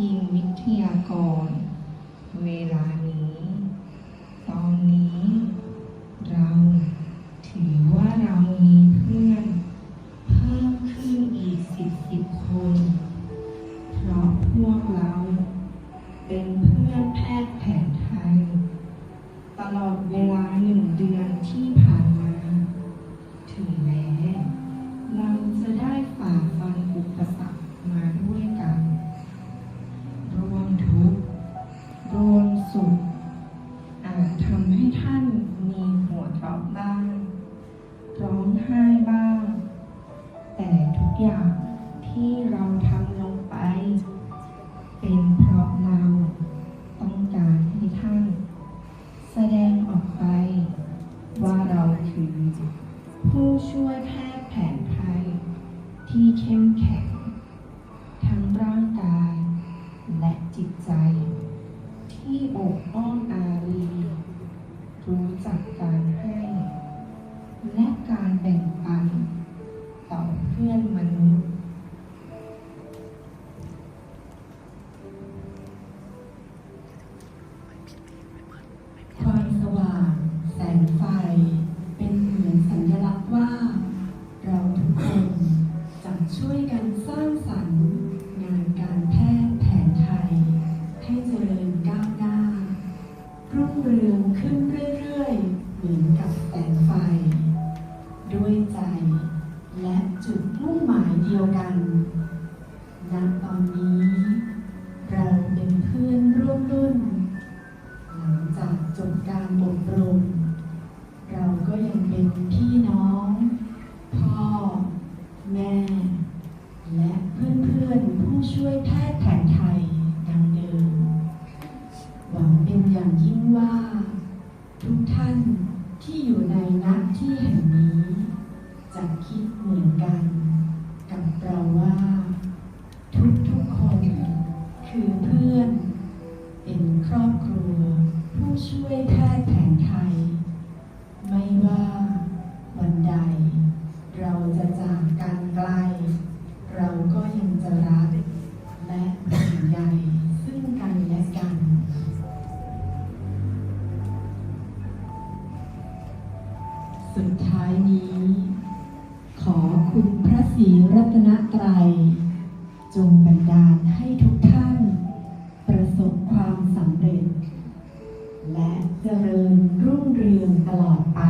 ทีมวิทยากร เวลานี้ ตอนนี้ เราถือว่าเรามีเพื่อน เพิ่มขึ้นอีกสิบสิบคน เพราะพวกเราเป็นเพื่อนแพทย์แผน ร้องไห้บ้าง แต่ทุกอย่างที่เราทำลงไป เป็นเพราะเราต้องการให้ท่าน แสดงออกไป ว่าเราคือผู้ช่วยแพทย์แผนไทยที่เข้มแข็ง ทั้งร่างกาย และจิตใจ ที่อบอ้อมอารี รู้จัก แด้วยใจ และจุดมุ่งหมายเดียวกันณตอนนี้ เราเป็นเพื่อนร่วมรุ่น หลังจากจบการอบรม เราก็ยังเป็นพี่น้อง พ่อ แม่ และเพื่อนๆผู้ช่วยแพทย์แผนไทยดังเดิม หวังเป็นอย่างยิ่งว่า ทุกท่านที่อยู่ในนักที่แห่งนี้ สุดท้ายนี้ ขอคุณพระศรีรัตนตรัย จงบันดาลให้ทุกท่าน ประสบความสำเร็จ และเจริญรุ่งเรืองตลอดไป